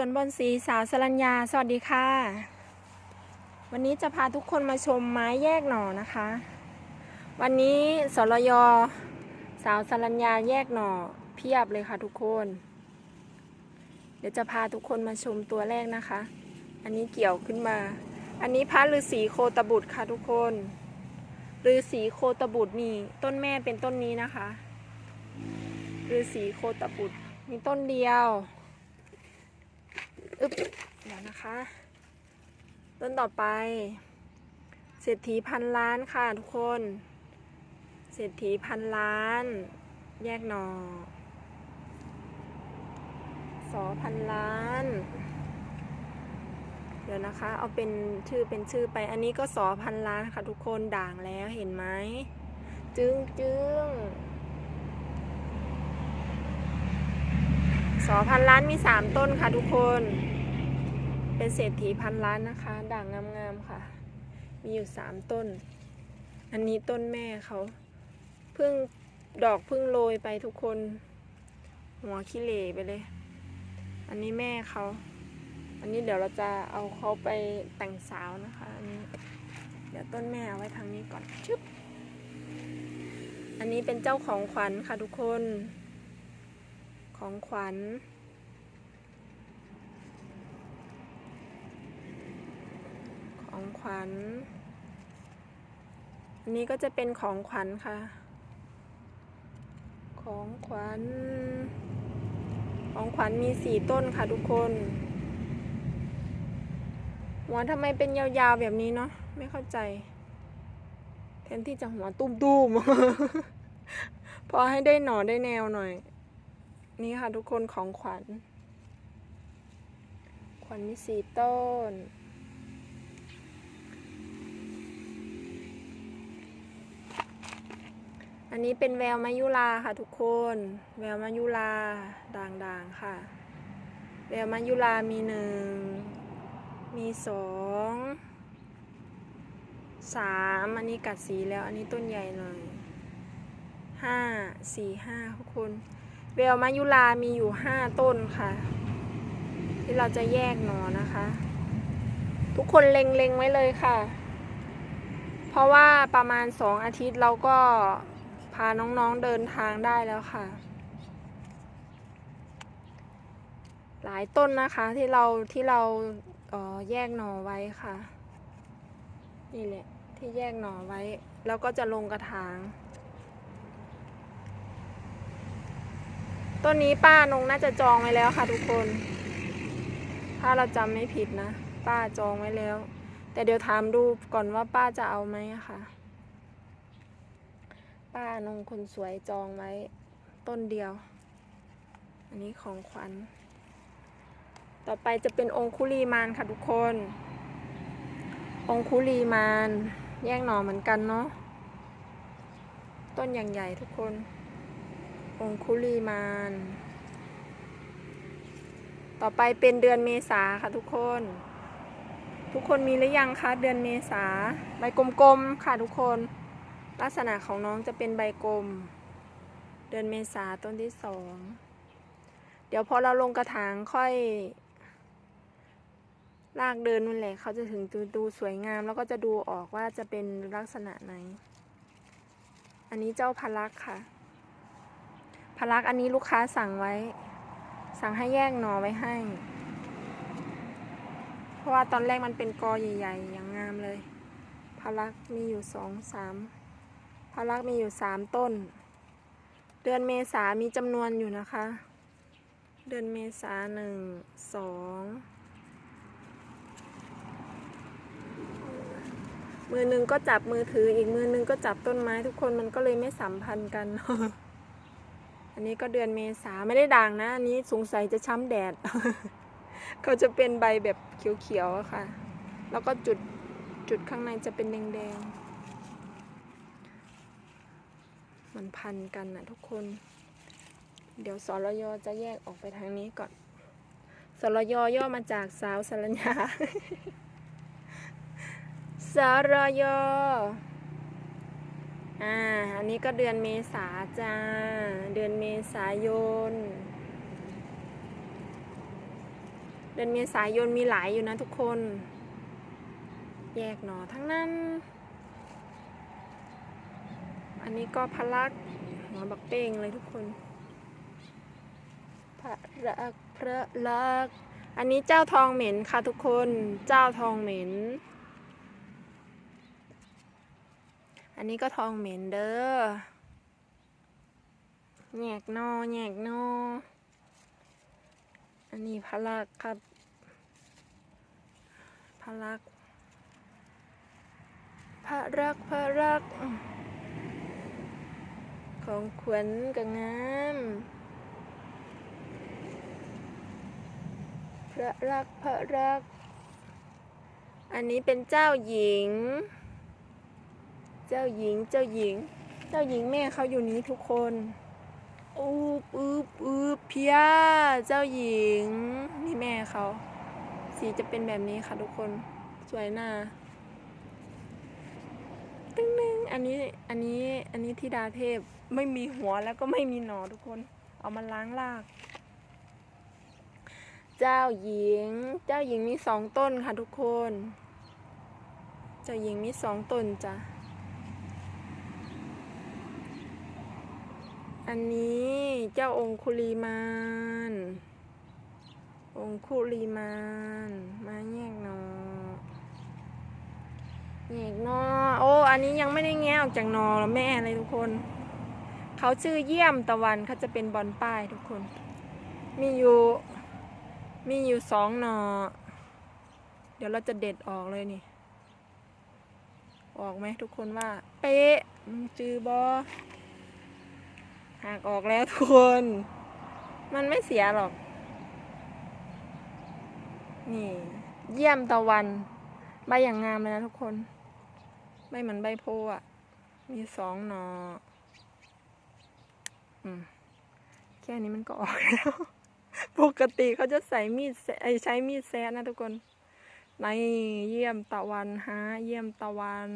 ส่วนบอนสีสาวสรัญญา สวัสดีค่ะ วันนี้จะพาทุกคนมาชมไม้แยกหน่อนะคะ วันนี้สรยสาวสรัญญาแยกหน่อเพียบเลยค่ะทุกคน เดี๋ยวจะพาทุกคนมาชมตัวแรกนะคะ อันนี้เกี่ยวขึ้นมา อันนี้พระฤาษีโคตบุตรค่ะทุกคนฤาษีโคตบุตรนี่ต้นแม่เป็นต้นนี้นะคะฤาษีโคตบุตรมีต้นเดียว นะคะ ต้นต่อไป เศรษฐีพันล้านค่ะทุกคน เศรษฐีพันล้าน แยกหนอสอพันล้าน เดี๋ยวนะคะ เอาเป็นชื่อเป็นชื่อไป อันนี้ก็สอพันล้านค่ะทุกคนด่างแล้วเห็นไหมจึงจึงสอพันล้านมีสามต้นค่ะทุกคน เป็นเศรษฐีพันล้านนะคะ ด่างงามๆค่ะ มีอยู่สามต้น อันนี้ต้นแม่เขาเพิ่งดอกเพิ่งโรยไปทุกคน หัวขี้เหร่ไปเลย อันนี้แม่เขา อันนี้เดี๋ยวเราจะเอาเขาไปแต่งสาวนะคะ อันนี้ เดี๋ยวต้นแม่เอาไว้ทางนี้ก่อนชึบอันนี้เป็นเจ้าของขวัญค่ะทุกคน ของขวัญ ของขวัญ อันนี้ก็จะเป็นของขวัญค่ะ ของขวัญ ของขวัญมีสี่ต้นค่ะทุกคนหัวทำไมเป็นยาวๆแบบนี้เนาะไม่เข้าใจ แทนที่จะหัวตุ้มๆ พอให้ได้หน่อได้แนวหน่อย นี่ค่ะทุกคนของขวัญ ขวัญมีสี่ต้น นนี้เป็นแววมายุราค่ะทุกคน แววมายุราด่างๆค่ะ แววมายุรามีหนึ่ง มีสองสามอันนี้กัดสีแล้ว อันนี้ต้นใหญ่หน่อยห้าสี่ห้าทุกคนแววมายุรามีอยู่ห้าต้นค่ะ ที่เราจะแยกหนอนะคะ ทุกคนเล็งๆไว้เลยค่ะ เพราะว่าประมาณสองอาทิตย์เราก็าน้องๆเดินทางได้แล้วค่ะ หลายต้นนะคะที่เราที่เราเออแยกหน่อไว้ค่ะ นี่แหละที่แยกหน่อไว้ แล้วก็จะลงกระถางต้นนี้ป้านงน่าจะจองไว้แล้วค่ะทุกคน ถ้าเราจำไม่ผิดนะ ป้าจองไว้แล้ว แต่เดี๋ยวถามดูก่อนว่าป้าจะเอาไหมค่ะ ป้านงคนสวยจองไว้ต้นเดียว อันนี้ของขวัญ ต่อไปจะเป็นองคุลีมานค่ะทุกคน องคุลีมานแยกหน่อเหมือนกันเนาะ ต้นอย่างใหญ่ทุกคน องคุลีมาน ต่อไปเป็นเดือนเมษาค่ะทุกคน ทุกคนมีหรือยังคะเดือนเมษาใบกลมๆค่ะทุกคน ลักษณะของน้องจะเป็นใบกลม เดือนเมษาต้นที่สอง เดี๋ยวพอเราลงกระถางค่อยลากเดินนั่นแหละเขาจะถึงดูดูสวยงาม แล้วก็จะดูออกว่าจะเป็นลักษณะไหน อันนี้เจ้าพลักค่ะพลักอันนี้ลูกค้าสั่งไว้ สั่งให้แยกหน่อไว้ให้ เพราะว่าตอนแรกมันเป็นกอใหญ่ ๆ อย่างงามเลยพลักมีอยู่สองสาม พลักมีอยู่สามต้น เดือนเมษามีจำนวนอยู่นะคะ เดือนเมษาหนึ่งสองมือหนึ่งก็จับมือถืออีกมือหนึ่งก็จับต้นไม้ทุกคนมันก็เลยไม่สัมพันธ์กัน อันนี้ก็เดือนเมษาไม่ได้ด่างนะ อันนี้สงสัยจะช้ำแดด เขาจะเป็นใบแบบเขียวๆค่ะ แล้วก็จุดจุดข้างในจะเป็นแดงๆ มันพันกันนะทุกคน เดี๋ยวสรยจะแยกออกไปทางนี้ก่อนสรยย่อมาจากสาวสรัญญาสรยอ่า อันนี้ก็เดือนเมษาจ้า เดือนเมษายนเเดือนเมษายนมีหลายอยู่นะทุกคน แยกหนอทั้งนั้น อันนี้ก็พะลักหัวบักเป้งเลยทุกคน พระรักพระลักอันนี้เจ้าทองเหม็นค่ะทุกคน เจ้าทองเหม็น อันนี้ก็ทองเหม็นเด้อแยกนอแยกนออันนี้พะลักครับพะลักพระรักพระรัก ของขวัญก็งาม พระรักพระรัก อันนี้เป็นเจ้าหญิง เจ้าหญิงเจ้าหญิง เจ้าหญิงแม่เขาอยู่นี้ทุกคนอูบอูบอูบเพียเจ้าหญิง นี่แม่เขาสีจะเป็นแบบนี้ค่ะทุกคนสวยหน้าตึ้งนึงอันนี้อันนี้อันนี้ธิดาเทพ ไม่มีหัวแล้วก็ไม่มีหนอทุกคน เอามาล้างลาก เจ้าหญิง เจ้าหญิงมีสองต้นค่ะทุกคน เจ้าหญิงมีสองต้นจ้ะ อันนี้เจ้าองคุลีมาน องคุลีมาน มาแยกหนอแยกหนอ โอ้ อันนี้ยังไม่ได้แงะออกจากหนอแล้วแม่เลยทุกคน เขาชื่อเยี่ยมตะวันเขาจะเป็นบอลป้ายทุกคน มีอยู่มีอยู่สองหนอ เดี๋ยวเราจะเด็ดออกเลยนี่ ออกไหมทุกคนว่า เป๊ะจือบอหักออกแล้วทุกคน มันไม่เสียหรอก นี่ เยี่ยมตะวัน ใบอย่างงามเลยนะทุกคน ใบเหมือนใบโพอะ มีสองหนอ แค่นี้มันก็ออกแล้ว ปกติเขาจะใส่มีดใช้มีดแซะนะทุกคน ในเยี่ยมตะวันฮะเยี่ยมตะวัน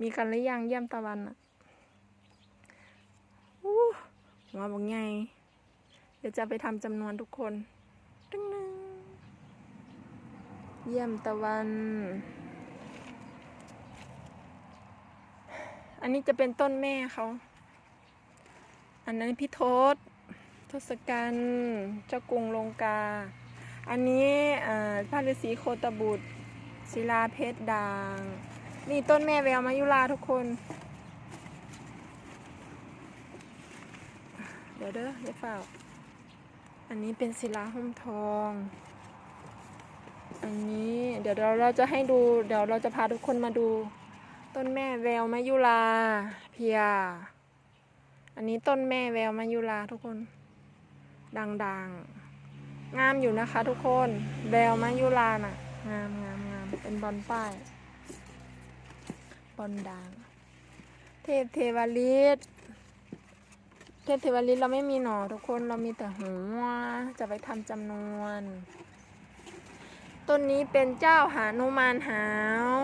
มีกันหรือยังเยี่ยมตะวันอะอู้หัวบอกไง เดี๋ยวจะไปทำจำนวนทุกคนตึ้งนึงเยี่ยมตะวัน อันนี้จะเป็นต้นแม่เขา อันนั้นพี่ทศทศกัณฐ์เจ้ากรุงลงกา อันนี้พระฤาษีโคตบุตรศิลาเพชรด่าง นี่ต้นแม่แววมายุราทุกคน เดี๋ยวเด้อเดี๋ยวเฝ้าอันนี้เป็นศิลาหุ้มทอง อันนี้เดี๋ยวเราเราจะให้ดู เดี๋ยวเราจะพาทุกคนมาดู ต้นแม่แววมายุราเพีย อันนี้ต้นแม่แววมายุราทุกคน ดังๆ งามอยู่นะคะ ทุกคนแววมายุราน่ะ งามงามงามเป็นบอลป้ายบอลด่าง เทพเทวฤทธิ์เทพเทวฤทธิ์เราไม่มีหนอทุกคนเรามีแต่หัวจะไปทำจำนวน ต้นนี้เป็นเจ้าหานุมานหาว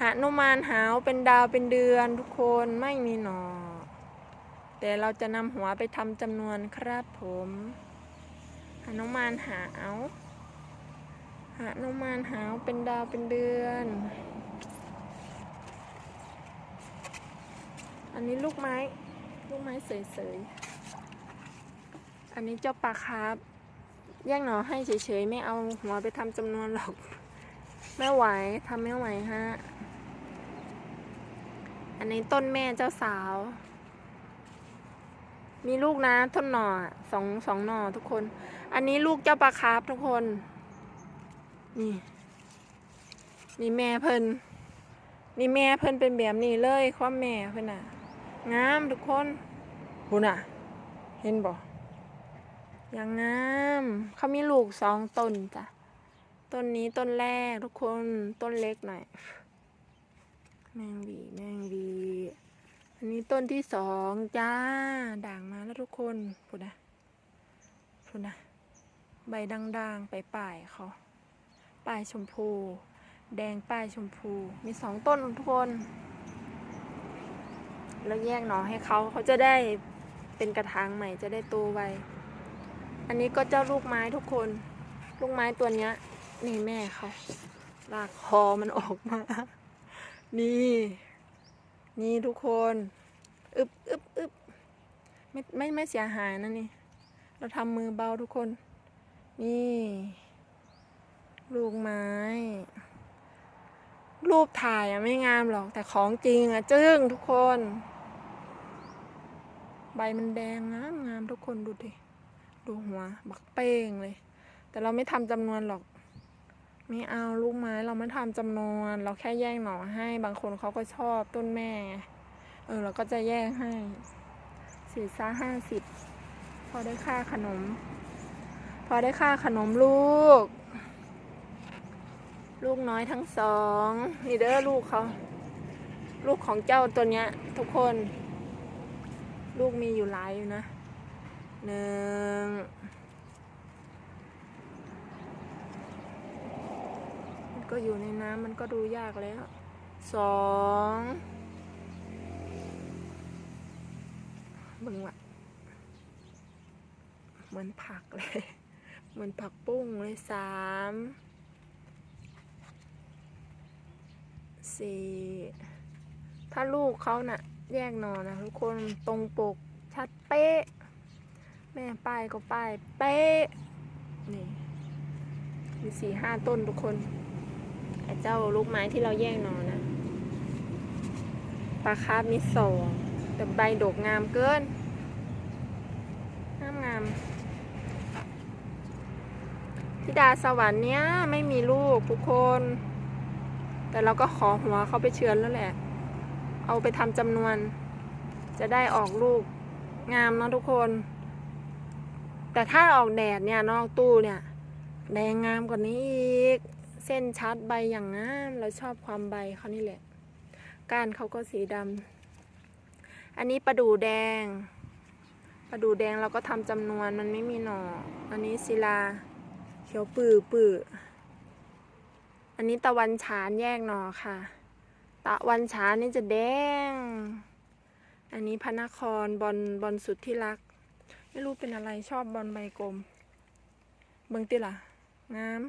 หานุมานหาวเป็นดาวเป็นเดือนทุกคนไม่มีหนอ แต่เราจะนำหัวไปทำจำนวนครับผมหานุมานหาวหานุมานหาวเป็นดาวเป็นเดือน อันนี้ลูกไม้ ลูกไม้เสยๆ อันนี้เจ้าปลาคร์ฟแย่งหนอให้เฉยๆ ไม่เอาหัวไปทำจำนวนหรอก ไม่ไหวทำไม่ไหวฮะ อันนี้ต้นแม่เจ้าสาว มีลูกนะต้นหน่อสองสองหน่อทุกคน อันนี้ลูกเจ้าปลาคาร์ฟทุกคน นี่นี่แม่เพิ่นนี่แม่เพิ่นเป็นแบบนี้เลยความแม่เพิ่นน่ะ งามทุกคนบุน่ะ เห็นบ่อย่างงามเขามีลูกสองต้นจ้ะต้นนี้ต้นแรกทุกคนต้นเล็กหน่อยแมงวีแมงวี อันนี้ต้นที่สองจ้า ด่างมาแล้วทุกคนพูดนะพูดนะ ใบด่างๆไปป่ายเขาป่ายชมพู แดงป้ายชมพู มีสองต้นทุกคน แล้วแยกหน่อให้เขาเขาจะได้เป็นกระถางใหม่จะได้โตไว อันนี้ก็เจ้าลูกไม้ทุกคน ลูกไม้ตัวเนี้ยนี่แม่เขาลากคอมันออกมา นี่ นี่ทุกคนอึบอึบอึบไม่ไม่ไม่เสียหายนะนี่ เราทำมือเบาทุกคน นี่ ลูกไม้ รูปถ่ายอะไม่งามหรอก แต่ของจริงอะจึ้งทุกคน ใบมันแดงงามงามทุกคนดูดิ ดูหัว บักเป้งเลย แต่เราไม่ทำจำนวนหรอก ไม่เอาลูกไม้เราไม่ทำจำนวน เราแค่แยกหน่อให้ บางคนเขาก็ชอบต้นแม่ เออเราก็จะแยกให้สี่ซ่าห้าสิบพอได้ค่าขนม พอได้ค่าขนมลูก ลูกน้อยทั้งสองนี่เด้อลูกเขาลูกของเจ้าตัวเนี้ย ทุกคน ลูกมีอยู่หลายอยู่นะหนึ่งมัน ก็อยู่ในน้ำมันก็ดูยากแล้วสองเบึงวะเหมือนผักเลย เหมือนผักปุ้งเลยสามสี่ถ้าลูกเขาน่ะ แยกนอนะทุกคนตรงปกชัดเป๊ะ แม่ป้ายก็ป้ายเป๊ะ นี่มีสี่ห้าต้นทุกคน ไอ้เจ้าลูกไม้ที่เราแยกนอนนะปลาคาร์ฟมีสองแต่ใบดกงามเกินงามงามธิดาสวรรค์เนี้ยไม่มีลูกทุกคน แต่เราก็ขอหัวเขาไปเชือนแล้วแหละ เอาไปทำจำนวน จะได้ออกลูกงามเนาะทุกคน แต่ถ้าออกแดดเนี่ยนอกตู้เนี่ย แดงงามกว่านี้อีก เส้นชัดใบอย่างงามเราชอบความใบเขานี่แหละ ก้านเขาก็สีดำอันนี้ประดู่แดง ประดู่แดงเราก็ทำจำนวนมันไม่มีหน่ออันนี้ศิลา เขียวปื้อปื้ออันนี้ตะวันฉานแยกหน่อค่ะ ตะวันฉานนี่จะแดง อันนี้พระนครบอลบอลสุดที่รัก ไม่รู้เป็นอะไรชอบบอลใบกลม เบิ่งติล่ะงาม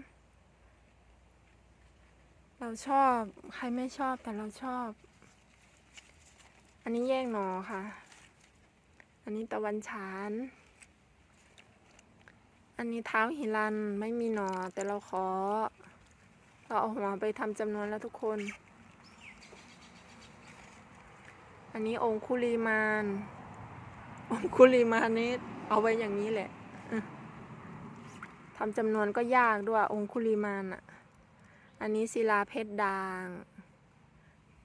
เราชอบใครไม่ชอบแต่เราชอบ อันนี้แยกหนอค่ะ อันนี้ตะวันฉาน อันนี้เท้าหิรันไม่มีหนอแต่เราขอ เราเอาหัวไปทำจำนวนแล้วทุกคน อันนี้องคุลีมานองคุลีมานนี่เอาไว้อย่างนี้แหละทำจำนวนก็ยากด้วยองคุลีมานอะ อันนี้ศิลาเพชรด่าง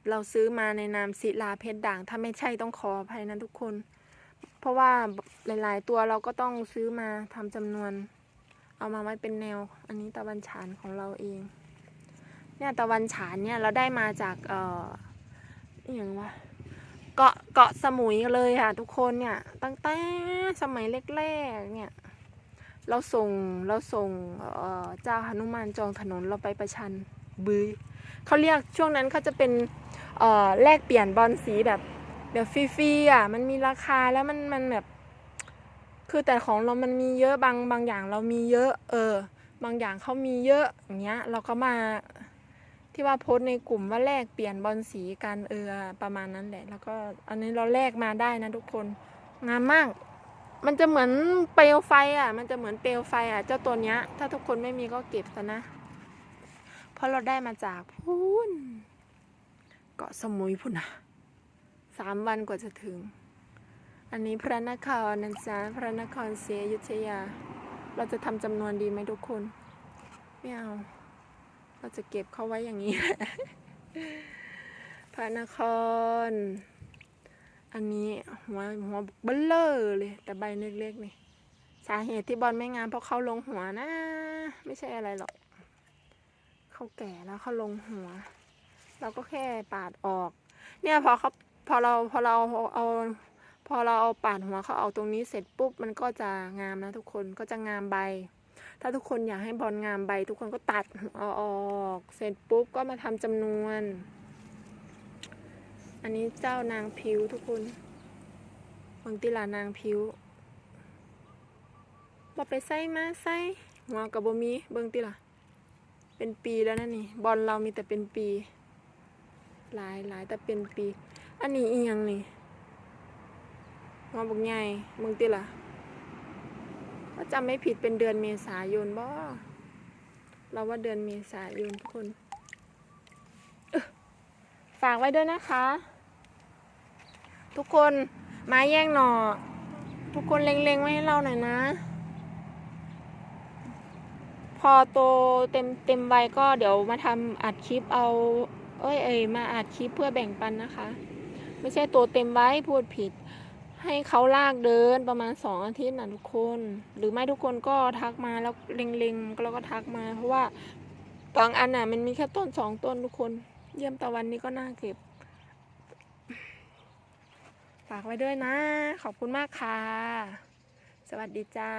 เราซื้อมาในนามศิลาเพชรด่าง ถ้าไม่ใช่ต้องขออภัยนะทุกคน เพราะว่าหลาย ๆ ตัวเราก็ต้องซื้อมาทำจำนวน เอามาไว้เป็นแนว อันนี้ตะวันฉานของเราเอง เนี่ยตะวันฉานเนี่ยเราได้มาจากเอ่ออย่างวะเกาะเกาะสมุยเลยค่ะ ทุกคนเนี่ยตั้งแต่สมัยแรกๆเนี่ย เราส่งเราส่งเจ้าหนุมานจองถนนเราไปประชันบือเขาเรียกช่วงนั้นเขาจะเป็นแลกเปลี่ยนบอลสีแบบแบบฟรีๆอะมันมีราคาแล้วมันมันแบบคือแต่ของเรามันมีเยอะบางบางอย่างเรามีเยอะเออบางอย่างเขามีเยอะอย่างเงี้ยเราก็มาที่ว่าโพสต์ในกลุ่มว่าแลกเปลี่ยนบอลสีกันเออประมาณนั้นแหละ แล้วก็อันนี้เราแลกมาได้นะทุกคนงามมาก มันจะเหมือนเปลวไฟอะ มันจะเหมือนเปลวไฟอะ เจ้าตัวเนี้ย ถ้าทุกคนไม่มีก็เก็บซะนะ เพราะเราได้มาจากพูนเกาะสมุยพุ่นนะสามวันกว่าจะถึง อันนี้พระนครนะจ๊ะพระนครศรีอยุธยา เราจะทำจำนวนดีไหมทุกคน ไม่เอา เราจะเก็บเขาไว้อย่างนี้ พระนคร อันนี้หัวหัวเบลเลอร์เลย แต่ใบเล็กๆนี่ สาเหตุที่บอลไม่งามเพราะเขาลงหัวนะ ไม่ใช่อะไรหรอก เขาแก่แล้วเขาลงหัว เราก็แค่ปาดออก เนี่ยพอเขาพอเราพอเราเอาพอเราเอาปาดหัวเขาเอาตรงนี้เสร็จปุ๊บมันก็จะงามนะทุกคนก็จะงามใบ ถ้าทุกคนอยากให้บอลงามใบ ทุกคนก็ตัดอออก เสร็จปุ๊บก็มาทำจำนวน อันนี้เจ้านางพิวทุกคนบางติลานางพิวบอไปใส่มาใส่หัวกับบมีเบิ่งติล่ะ เป็นปีแล้วนั่นนี่ บอลเรามีแต่เป็นปี หลายหลายแต่เป็นปี อันนี้อีหยังนี่หัวบกใหญ่เบิ่งติล่ะถ้าจำไม่ผิดเป็นเดือนเมษายนบ่เราว่าเดือนเมษายนทุกคน ฝากไว้ด้วยนะคะ ทุกคนไม้แย่งหน่อ ทุกคนเล็งๆไว้ให้เราหน่อยนะ พอโตเต็มเต็มใบก็เดี๋ยวมาทำอัดคลิปเอา เอ้ยเอ้ยมาอัดคลิปเพื่อแบ่งปันนะคะ ไม่ใช่ตัวเต็มไว้พูดผิด ให้เขาลากเดินประมาณสองอาทิตย์นะทุกคน หรือไม่ทุกคนก็ทักมาแล้วเล็งๆแล้วก็ทักมา เพราะว่าบางอันน่ะมันมีแค่ต้นสองต้นทุกคน เยี่ยมตะวันนี้ก็น่าเก็บ ฝากไว้ด้วยนะ ขอบคุณมากค่ะ สวัสดีจ้า